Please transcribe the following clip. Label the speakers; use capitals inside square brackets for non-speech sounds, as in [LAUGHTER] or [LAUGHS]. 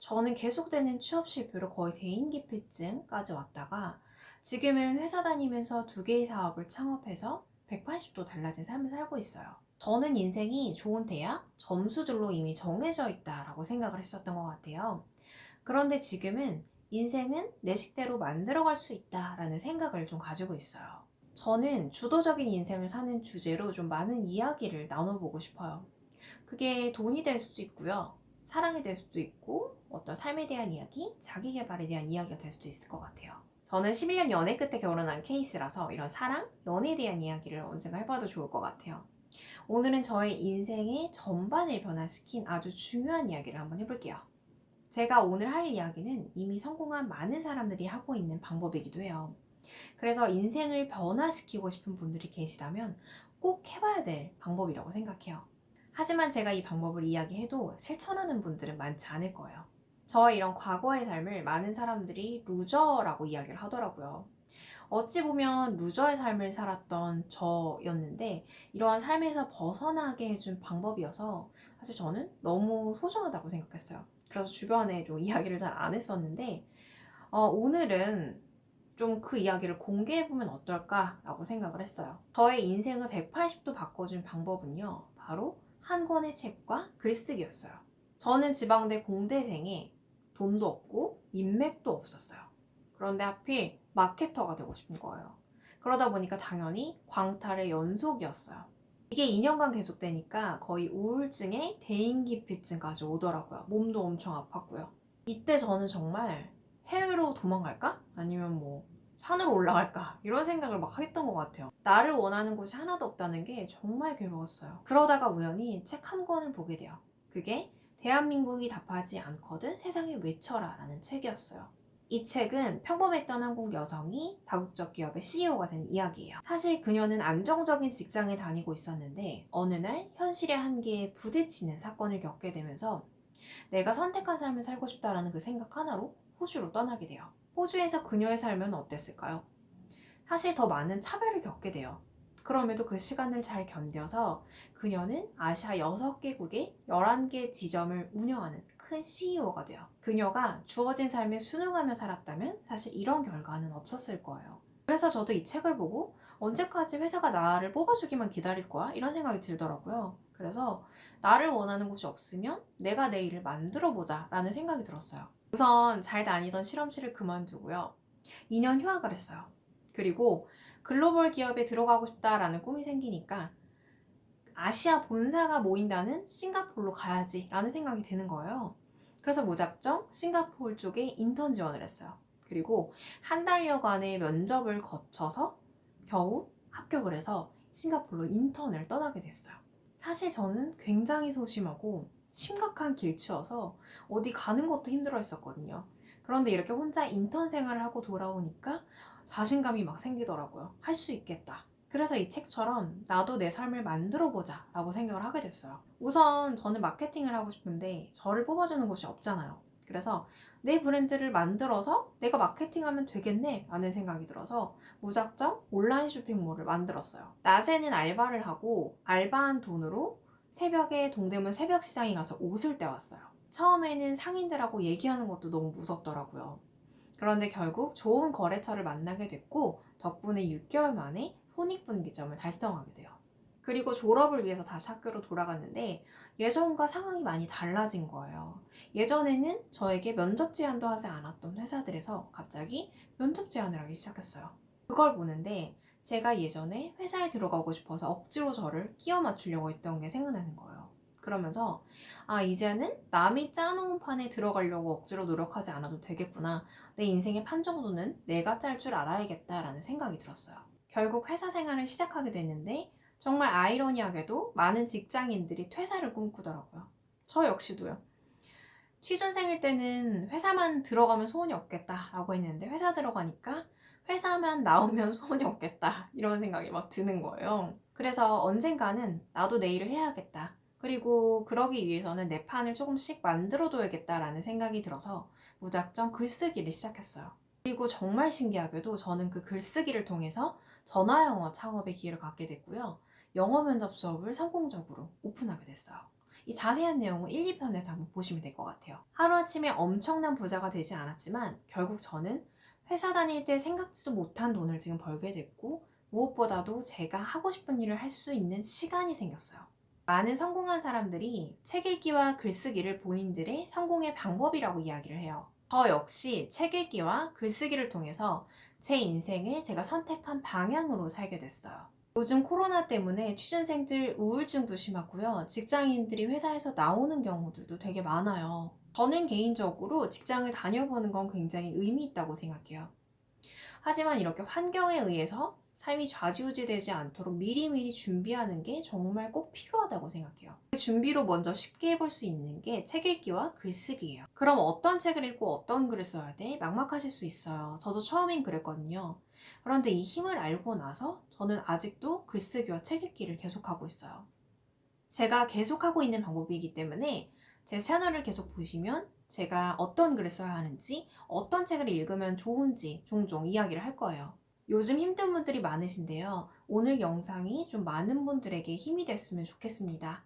Speaker 1: 저는 계속되는 취업 실패로 거의 대인기피증까지 왔다가 지금은 회사 다니면서 두 개의 사업을 창업해서 180도 달라진 삶을 살고 있어요. 저는 인생이 좋은 대학, 점수들로 이미 정해져 있다라고 생각을 했었던 것 같아요. 그런데 지금은 인생은 내 식대로 만들어갈 수 있다라는 생각을 좀 가지고 있어요. 저는 주도적인 인생을 사는 주제로 좀 많은 이야기를 나눠보고 싶어요. 그게 돈이 될 수도 있고요. 사랑이 될 수도 있고, 어떤 삶에 대한 이야기, 자기 개발에 대한 이야기가 될 수도 있을 것 같아요. 저는 11년 연애 끝에 결혼한 케이스라서 이런 사랑, 연애에 대한 이야기를 언젠가 해봐도 좋을 것 같아요. 오늘은 저의 인생의 전반을 변화시킨 아주 중요한 이야기를 한번 해볼게요. 제가 오늘 할 이야기는 이미 성공한 많은 사람들이 하고 있는 방법이기도 해요. 그래서 인생을 변화시키고 싶은 분들이 계시다면 꼭 해봐야 될 방법이라고 생각해요. 하지만 제가 이 방법을 이야기해도 실천하는 분들은 많지 않을 거예요. 저의 이런 과거의 삶을 많은 사람들이 루저라고 이야기를 하더라고요. 어찌 보면 루저의 삶을 살았던 저였는데 이러한 삶에서 벗어나게 해준 방법이어서 사실 저는 너무 소중하다고 생각했어요. 그래서 주변에 좀 [LAUGHS] 이야기를 잘 안 했었는데 어, 오늘은 좀 그 이야기를 공개해보면 어떨까라고 생각을 했어요. 저의 인생을 180도 바꿔준 방법은요. 바로 한 권의 책과 글쓰기였어요. 저는 지방대 공대생에 돈도 없고 인맥도 없었어요. 그런데 하필 마케터가 되고 싶은 거예요. 그러다 보니까 당연히 광탈의 연속이었어요. 이게 2년간 계속되니까 거의 우울증에 대인기피증까지 오더라고요. 몸도 엄청 아팠고요. 이때 저는 정말 해외로 도망갈까? 아니면 뭐 산으로 올라갈까? 이런 생각을 막 했던 것 같아요. 나를 원하는 곳이 하나도 없다는 게 정말 괴로웠어요. 그러다가 우연히 책 한 권을 보게 돼요. 그게 대한민국이 답하지 않거든 세상에 외쳐라 라는 책이었어요. 이 책은 평범했던 한국 여성이 다국적 기업의 CEO가 된 이야기예요. 사실 그녀는 안정적인 직장에 다니고 있었는데 어느 날 현실의 한계에 부딪히는 사건을 겪게 되면서 내가 선택한 삶을 살고 싶다라는 그 생각 하나로 호주로 떠나게 돼요. 호주에서 그녀의 삶은 어땠을까요? 사실 더 많은 차별을 겪게 돼요. 그럼에도 그 시간을 잘 견뎌서 그녀는 아시아 6개국의 11개 지점을 운영하는 큰 CEO가 돼요. 그녀가 주어진 삶에 순응하며 살았다면 사실 이런 결과는 없었을 거예요. 그래서 저도 이 책을 보고 언제까지 회사가 나를 뽑아주기만 기다릴 거야? 이런 생각이 들더라고요. 그래서 나를 원하는 곳이 없으면 내가 내 일을 만들어 보자 라는 생각이 들었어요. 우선 잘 다니던 실험실을 그만두고요. 2년 휴학을 했어요. 그리고 글로벌 기업에 들어가고 싶다라는 꿈이 생기니까 아시아 본사가 모인다는 싱가포르로 가야지 라는 생각이 드는 거예요. 그래서 무작정 싱가포르 쪽에 인턴 지원을 했어요. 그리고 한 달여간의 면접을 거쳐서 겨우 합격을 해서 싱가포르로 인턴을 떠나게 됐어요. 사실 저는 굉장히 소심하고 심각한 길치여서 어디 가는 것도 힘들어 했었거든요. 그런데 이렇게 혼자 인턴 생활을 하고 돌아오니까 자신감이 막 생기더라고요. 할 수 있겠다. 그래서 이 책처럼 나도 내 삶을 만들어 보자 라고 생각을 하게 됐어요. 우선 저는 마케팅을 하고 싶은데 저를 뽑아주는 곳이 없잖아요. 그래서 내 브랜드를 만들어서 내가 마케팅하면 되겠네 라는 생각이 들어서 무작정 온라인 쇼핑몰을 만들었어요. 낮에는 알바를 하고 알바한 돈으로 새벽에 동대문 새벽 시장에 가서 옷을 떼왔어요. 처음에는 상인들하고 얘기하는 것도 너무 무섭더라고요. 그런데 결국 좋은 거래처를 만나게 됐고 덕분에 6개월 만에 손익분기점을 달성하게 돼요. 그리고 졸업을 위해서 다시 학교로 돌아갔는데 예전과 상황이 많이 달라진 거예요. 예전에는 저에게 면접 제안도 하지 않았던 회사들에서 갑자기 면접 제안을 하기 시작했어요. 그걸 보는데 제가 예전에 회사에 들어가고 싶어서 억지로 저를 끼워 맞추려고 했던 게 생각나는 거예요. 그러면서 아 이제는 남이 짜놓은 판에 들어가려고 억지로 노력하지 않아도 되겠구나. 내 인생의 판 정도는 내가 짤 줄 알아야겠다라는 생각이 들었어요. 결국 회사 생활을 시작하게 됐는데 정말 아이러니하게도 많은 직장인들이 퇴사를 꿈꾸더라고요. 저 역시도요. 취준생일 때는 회사만 들어가면 소원이 없겠다라고 했는데 회사 들어가니까 회사만 나오면 [LAUGHS] 소원이 없겠다 이런 생각이 막 드는 거예요. 그래서 언젠가는 나도 내 일을 해야겠다. 그리고 그러기 위해서는 내 판을 조금씩 만들어둬야겠다라는 생각이 들어서 무작정 글쓰기를 시작했어요. 그리고 정말 신기하게도 저는 그 글쓰기를 통해서 전화 영어 창업의 기회를 갖게 됐고요. 영어 면접 수업을 성공적으로 오픈하게 됐어요. 이 자세한 내용은 1, 2편에서 한번 보시면 될 것 같아요. 하루아침에 엄청난 부자가 되지 않았지만 결국 저는 회사 다닐 때 생각지도 못한 돈을 지금 벌게 됐고 무엇보다도 제가 하고 싶은 일을 할 수 있는 시간이 생겼어요. 많은 성공한 사람들이 책 읽기와 글쓰기를 본인들의 성공의 방법이라고 이야기를 해요. 저 역시 책 읽기와 글쓰기를 통해서 제 인생을 제가 선택한 방향으로 살게 됐어요. 요즘 코로나 때문에 취준생들 우울증도 심하고요. 직장인들이 회사에서 나오는 경우들도 되게 많아요. 저는 개인적으로 직장을 다녀보는 건 굉장히 의미 있다고 생각해요. 하지만 이렇게 환경에 의해서 삶이 좌지우지되지 않도록 미리미리 준비하는 게 정말 꼭 필요하다고 생각해요. 그 준비로 먼저 쉽게 해볼 수 있는 게 책 읽기와 글쓰기예요. 그럼 어떤 책을 읽고 어떤 글을 써야 돼? 막막하실 수 있어요. 저도 처음엔 그랬거든요. 그런데 이 힘을 알고 나서 저는 아직도 글쓰기와 책 읽기를 계속하고 있어요. 제가 계속하고 있는 방법이기 때문에 제 채널을 계속 보시면 제가 어떤 글을 써야 하는지, 어떤 책을 읽으면 좋은지 종종 이야기를 할 거예요. 요즘 힘든 분들이 많으신데요. 오늘 영상이 좀 많은 분들에게 힘이 됐으면 좋겠습니다.